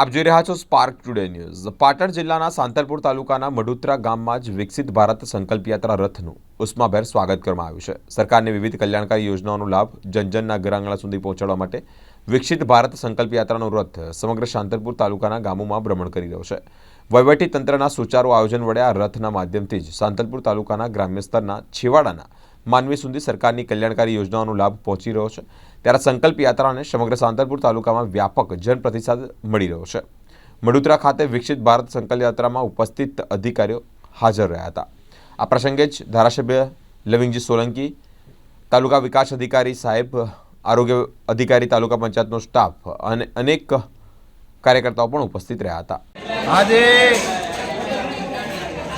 આપ જોઈ રહ્યા છો સ્પાર્ક ટુડે ન્યૂઝ પાટણ જિલ્લાના સાંતલપુર તાલુકાના મડુત્રા ગામમાં જ વિકસિત ભારત સંકલ્પ યાત્રા રથનું ઉષ્માભેર સ્વાગત કરવામાં આવ્યું છે. સરકારની વિવિધ કલ્યાણકારી યોજનાઓનો લાભ જનજનના ઘરઆંગણા સુધી પહોંચાડવા માટે વિકસિત ભારત સંકલ્પ યાત્રાનો રથ સમગ્ર શાંતલપુર તાલુકાના ગામોમાં ભ્રમણ કરી રહ્યો છે. વહીવટી તંત્રના સુચારુ આયોજન વડે આ રથના માધ્યમથી જ સાંતલપુર તાલુકાના ગ્રામ્ય સ્તરના છેવાડાના માનવી સુધી સરકારની કલ્યાણકારી યોજનાઓનો લાભ પહોંચી રહ્યો છે. ત્યારે સંકલ્પ યાત્રાને સમગ્ર સાંતલપુર તાલુકામાં વ્યાપક જનપ્રતિસાદ મળી રહ્યો છે. મડુતરા ખાતે વિકસિત ભારત સંકલ્પ યાત્રામાં ઉપસ્થિત અધિકારીઓ હાજર રહ્યા હતા. આ પ્રસંગે જ ધારાસભ્ય લવિંગજી સોલંકી, તાલુકા વિકાસ અધિકારી સાહેબ, આરોગ્ય અધિકારી, તાલુકા પંચાયતનો સ્ટાફ અને અનેક કાર્યકર્તાઓ પણ ઉપસ્થિત રહ્યા હતા. આજે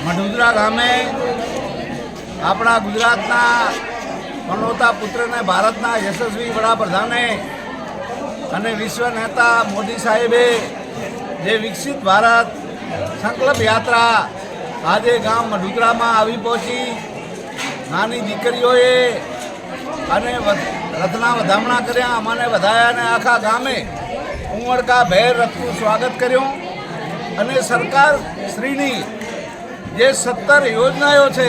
મઢુદરા ગામે આપણા ગુજરાતના પનોતા પુત્રને ભારતના યશસ્વી વડાપ્રધાને અને વિશ્વ નેતા મોદી સાહેબે જે વિકસિત ભારત સંકલ્પ યાત્રા આજે ગામ મઢુદરામાં આવી પહોંચી. નાની દીકરીઓએ અને રથના વધામણા કર્યા. અમાને વધાયા અને આખા ગામે ઉમળકા ભેર રથનું સ્વાગત કર્યું. અને સરકાર શ્રીની જે સત્તર યોજનાઓ છે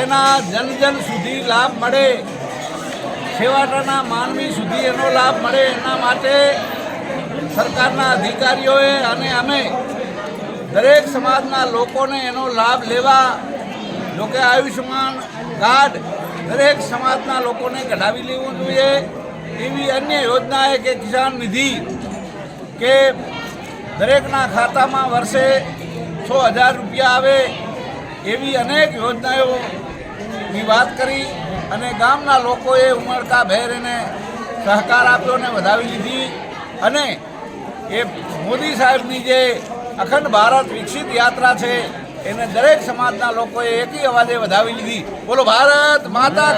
એના જન જન સુધી લાભ મળે. છેવાડાના માનવી સુધી એનો લાભ મળે. એના માટે સરકારના અધિકારીઓએ અને અમે દરેક સમાજના લોકોને એનો લાભ લેવા જોકે આયુષ્યમાન કાર્ડ દરેક સમાજના લોકોને કઢાવી લેવું જોઈએ. એવી અન્ય યોજનાએ કે કિસાન નિધિ કે દરેકના ખાતામાં વર્ષે છ હજાર રૂપિયા આવે એવી અનેક યોજનાઓની વાત કરી અને ગામના લોકોએ ઉમળકા ભેર એને સહકાર આપ્યો અને વધાવી લીધી. અને એ મોદી સાહેબની જે અખંડ ભારત વિકસિત યાત્રા છે, એને દરેક સમાજના લોકોએ એકી અવાજે વધાવી લીધી. બોલો, ભારત માતા